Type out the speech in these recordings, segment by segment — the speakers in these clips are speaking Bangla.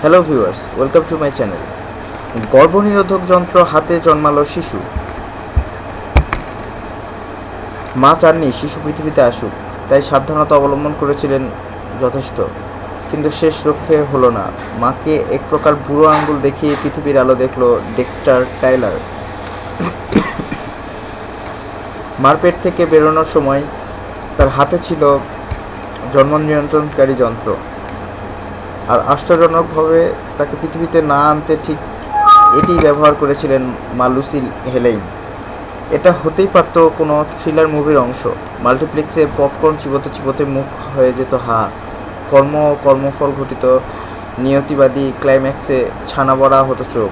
Hello viewers welcome to my channel গর্ভনিরোধক যন্ত্র হাতে জন্মালো শিশু। মা চাননি শিশু পৃথিবীতে আসুক, তাই সাবধানতা অবলম্বন করেছিলেন যথেষ্ট। কিন্তু শেষ রক্ষে হলো না। মাকে এক প্রকার বুড়ো আঙ্গুল দেখিয়ে পৃথিবীর আলো দেখল ডেক্সটার টাইলার। মার পেট থেকে বেরোনোর সময় তার হাতে ছিল জন্ম নিয়ন্ত্রণকারী যন্ত্র। আর আশ্চর্যজনকভাবে তাকে পৃথিবীতে না আনতে ঠিক এটি ব্যবহার করেছিলেন মা লুসি হেলেইন। এটা হতেই পারতো কোনো থ্রিলার মুভির অংশ। মাল্টিপ্লেক্সে পপকর্ন চিবোতে চিবোতে মুখ হয়ে যেত হা। কর্ম কর্মফল ঘটিত নিয়তিবাদী ক্লাইম্যাক্সে ছানা বড়া হতো চোখ।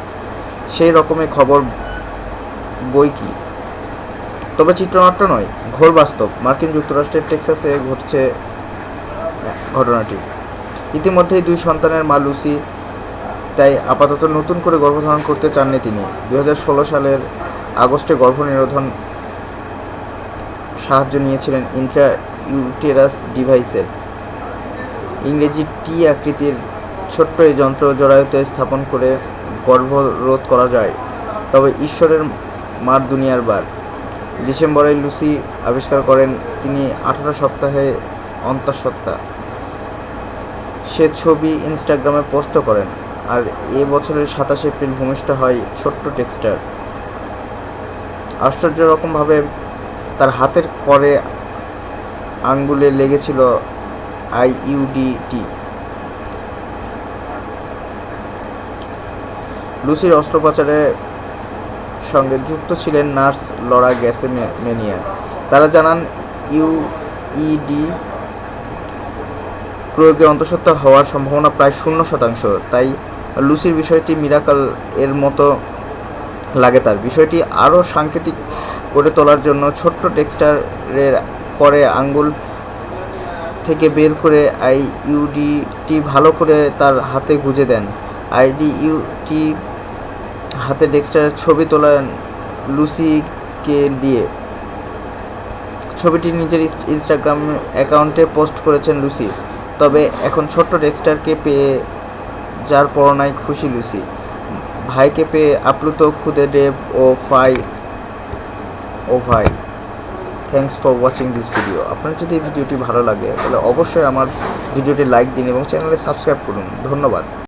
সেই রকমের খবর বই কি? তবে চিত্রনাট্য নয়, ঘোর বাস্তব। মার্কিন যুক্তরাষ্ট্রের টেক্সাসে ঘটছে ঘটনাটি। ইতিমধ্যেই দুই সন্তানের মা লুসি তাই আপাতত নতুন করে গর্ভধারণ করতে চাননি তিনি। দুই হাজার ষোলো সালের আগস্টে গর্ভনিরোধন সাহায্য নিয়েছিলেন ইন্ট্রা ইউটেরাস ডিভাইসের। ইংরেজি টি আকৃতির ছোট্ট এই যন্ত্র জরায়ুতে স্থাপন করে গর্ভরোধ করা যায়, তবে ঈশ্বরের মার দুনিয়ার বার। ডিসেম্বরে লুসি আবিষ্কার করেন, তিনি আঠারো সপ্তাহে অন্তঃসত্ত্বা। সে ছবি ইনস্টাগ্রামে পোস্ট করেন। আর এ বছরের সাতাশ এপ্রিল ভূমিষ্ঠ হয় ছোট্ট টেক্সটার। আশ্চর্য রকমভাবে তার হাতের করে আঙ্গুলে লেগেছিল আইইউডিটি লুসির অস্ত্রোপচারের সঙ্গে যুক্ত ছিলেন নার্স লরা গ্যাসে মেনিয়া তারা জানান ইউইডি প্রয়োগে অন্তঃসত্ত্বা হওয়ার সম্ভাবনা প্রায় শূন্য শতাংশ। তাই লুসির বিষয়টি মিরাকল এর মতো লাগে তার। বিষয়টি আরও সাংকেতিক করে তোলার জন্য ছোট্ট টেক্সটারের পরে আঙ্গুল থেকে বের করে আইইউডিটি ভালো করে তার হাতে গুঁজে দেন। আইডি আইডিইউটি হাতে ডেক্সটারের ছবি তোলেন লুসিকে দিয়ে। ছবিটি নিজের ইনস্টাগ্রাম অ্যাকাউন্টে পোস্ট করেছেন লুসি। তবে এখন ছোট্ট ডেক্সটারকে পেয়ে যার পরনায় খুশি লুসি। ভাইকে পেয়ে আপ্লুত খুদে দেব ও ফাই ও ভাই। Thanks for watching this video আপনার যদি এই ভিডিওটি ভালো লাগে, তাহলে অবশ্যই আমার ভিডিওটি লাইক দিন এবং চ্যানেলে সাবস্ক্রাইব করুন। ধন্যবাদ।